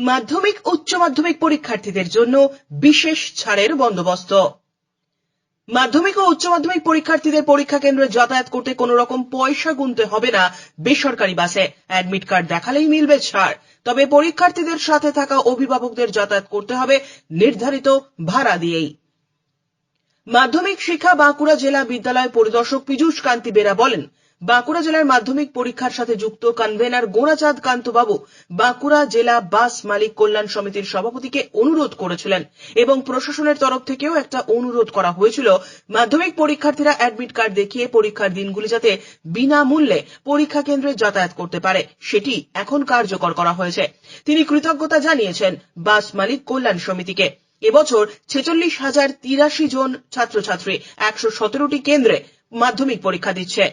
মাধ্যমিক, উচ্চ মাধ্যমিক পরীক্ষার্থীদের জন্য বিশেষ ছাড়ের বন্দোবস্ত। মাধ্যমিক ও উচ্চ মাধ্যমিক পরীক্ষার্থীদের পরীক্ষা কেন্দ্রে যাতায়াত করতে কোনো রকম পয়সা গুনতে হবে না বেসরকারি বাসে। অ্যাডমিট কার্ড দেখালেই মিলবে ছাড়। তবে পরীক্ষার্থীদের সাথে থাকা অভিভাবকদের যাতায়াত করতে হবে নির্ধারিত ভাড়া দিয়েই। মাধ্যমিক শিক্ষা বাঁকুড়া জেলা বিদ্যালয় পরিদর্শক পীযূষ কান্তি বেরা বলেন বাঁকুড়া জেলার মাধ্যমিক পরীক্ষার সাথে যুক্ত কনভেনার গোড়াচাঁদ কান্তবাবু বাঁকুড়া জেলা বাস মালিক কল্যাণ সমিতির সভাপতিকে অনুরোধ করেছিলেন এবং প্রশাসনের তরফ থেকেও একটা অনুরোধ করা হয়েছিল মাধ্যমিক পরীক্ষার্থীরা অ্যাডমিট কার্ড দেখিয়ে পরীক্ষার দিনগুলি যাতে বিনামূল্যে পরীক্ষা কেন্দ্রে যাতায়াত করতে পারে, সেটি এখন কার্যকর করা হয়েছে। তিনি কৃতজ্ঞতা জানিয়েছেন বাস মালিক কল্যাণ সমিতিকে। এবছর ছেচল্লিশ হাজার তিরাশি জন ছাত্রছাত্রী একশো সতেরোটি কেন্দ্রে মাধ্যমিক পরীক্ষা দিচ্ছে।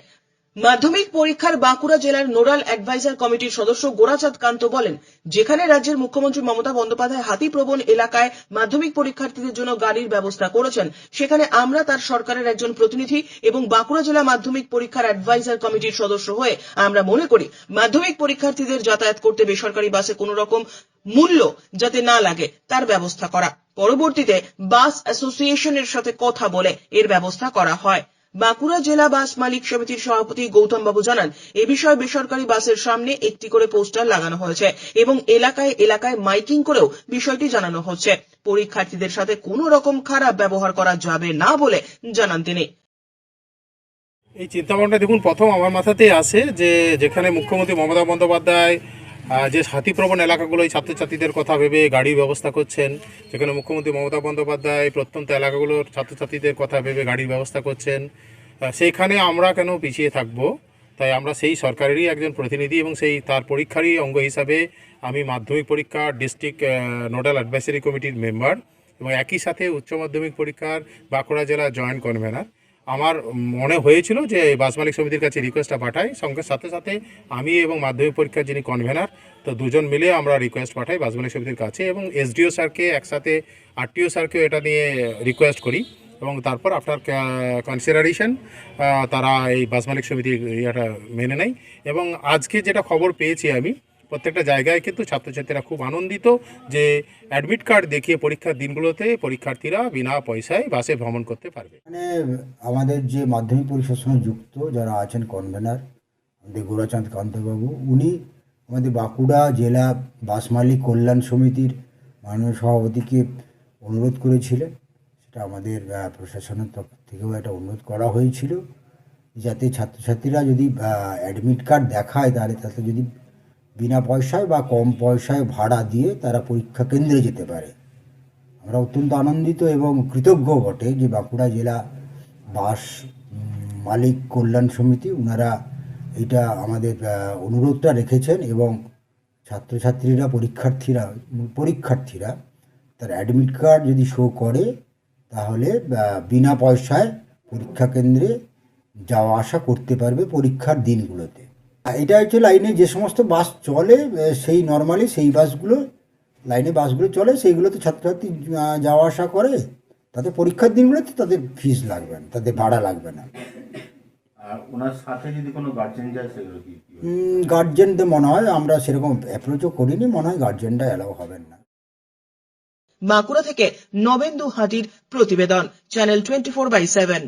মাধ্যমিক পরীক্ষার বাঁকুড়া জেলার নোডাল অ্যাডভাইজার কমিটির সদস্য গোরাচাঁদ কান্ত বলেন, যেখানে রাজ্যের মুখ্যমন্ত্রী মমতা বন্দ্যোপাধ্যায় হাতিপ্রবণ এলাকায় মাধ্যমিক পরীক্ষার্থীদের জন্য গাড়ির ব্যবস্থা করেছেন। সেখানে আমরা তার সরকারের একজন প্রতিনিধি এবং বাঁকুড়া জেলা মাধ্যমিক পরীক্ষার অ্যাডভাইজার কমিটির সদস্য হয়ে আমরা মনে করি, মাধ্যমিক পরীক্ষার্থীদের যাতায়াত করতে বেসরকারি বাসে কোনো রকম মূল্য যাতে না লাগে, তার ব্যবস্থা করা। পরবর্তীতে বাস অ্যাসোসিয়েশনের সাথে কথা বলে এর ব্যবস্থা করা হয়। বাঁকুড়া জেলা বাস মালিক সমিতির সভাপতি গৌতম বাবু জানান, এ বিষয়ে বেসরকারি বাসের সামনে একটি করে পোস্টার লাগানো হয়েছে এবং এলাকায় এলাকায় মাইকিং করেও বিষয়টি জানানো হচ্ছে। পরীক্ষার্থীদের সাথে কোনো রকম খারাপ ব্যবহার করা যাবে না বলে জানান তিনি। এই চিন্তা চিন্তাভাবনা দেখুন, প্রথম আমার মাথাতেই আসে যে যেখানে মুখ্যমন্ত্রী মমতা বন্দ্যোপাধ্যায় যে হাতিপ্রবণ এলাকাগুলোয় ছাত্রছাত্রীদের কথা ভেবে গাড়ির ব্যবস্থা করছেন, যেখানে মুখ্যমন্ত্রী মমতা বন্দ্যোপাধ্যায়, প্রত্যন্ত এলাকাগুলোর ছাত্রছাত্রীদের কথা ভেবে গাড়ির ব্যবস্থা করছেন। সেইখানে আমরা কেন পিছিয়ে থাকব? তাই আমরা সেই সরকারেরই একজন প্রতিনিধি এবং সেই তার পরীক্ষারই অঙ্গ হিসাবে আমি মাধ্যমিক পরীক্ষা, ডিস্ট্রিক্ট নোডাল অ্যাডভাইসারি কমিটির মেম্বার এবং একই সাথে উচ্চ মাধ্যমিক পরীক্ষার বাঁকুড়া জেলা জয়েন্ট কনভেনার। আমার মনে হয়েছিল যে বাস মালিক সমিতির কাছে রিকোয়েস্টটা পাঠাই। সঙ্গে সাথে সাথে আমি এবং মাধ্যমিক পরীক্ষার যিনি কনভেনার তো দুজন মিলে আমরা রিকোয়েস্ট পাঠাই বাস মালিক সমিতির কাছে এবং এসডিও স্যারকে একসাথে, আরটিও স্যারকেও এটা নিয়ে রিকোয়েস্ট করি এবং তারপর আফটার কনসিডারেশন তারা এই বাস মালিক সমিতির ইয়েটা মেনে নেয়। এবং আজকে যেটা খবর পেয়েছি আমি প্রত্যেকটা জায়গায় কিন্তু ছাত্রছাত্রীরা খুব আনন্দিত যে অ্যাডমিট কার্ড দেখিয়ে পরীক্ষার দিনগুলোতে পরীক্ষার্থীরা বিনা পয়সায় বাসে ভ্রমণ করতে পারবে। মানে আমাদের যে মাধ্যমিক পরীক্ষার সঙ্গে যুক্ত যারা আছেন কনভেনার আমাদের কান্তবাবু, উনি আমাদের বাঁকুড়া জেলা বাস মালিক কল্যাণ সমিতির মাননীয় সভাপতিকে অনুরোধ করেছিলেন। সেটা আমাদের প্রশাসনের তরফ থেকেও একটা অনুরোধ করা হয়েছিল। যাতে ছাত্রছাত্রীরা যদি অ্যাডমিট কার্ড দেখায় তাহলে তাতে যদি বিনা পয়সায় বা কম পয়সায় ভাড়া দিয়ে তারা পরীক্ষা কেন্দ্রে যেতে পারে। আমরা অত্যন্ত আনন্দিত এবং কৃতজ্ঞ বটে যে বাঁকুড়া জেলা বাস মালিক কল্যাণ সমিতি ওনারা এটা আমাদের অনুরোধটা রেখেছেন এবং ছাত্রছাত্রীরা, পরীক্ষার্থীরা পরীক্ষার্থীরা তার অ্যাডমিট কার্ড যদি শো করে তাহলে বিনা পয়সায় পরীক্ষা কেন্দ্রে যাওয়া আসা করতে পারবে পরীক্ষার দিনগুলোতে। এটা হচ্ছে লাইনে যে সমস্ত বাস চলে সেই নর্মালি সেই বাসগুলো লাইনে বাসগুলো চলে সেইগুলোতে ছাত্রছাত্রী যাওয়া আসা করে তাতে পরীক্ষার দিনগুলোতে তাদের ফিস লাগবে না তাদের ভাড়া লাগবে না। আর ওনার সাথে যদি কোনো গার্জেন যায় সেগুলো কি কি গার্জেনদের মনে হয় আমরা সেরকম অ্যাপ্রোচও করিনি মনে হয় গার্জেনরা অ্যালাউ হবেন না। বাঁকুড়া থেকে নবেন্দু হাটির প্রতিবেদন channel twenty four by seven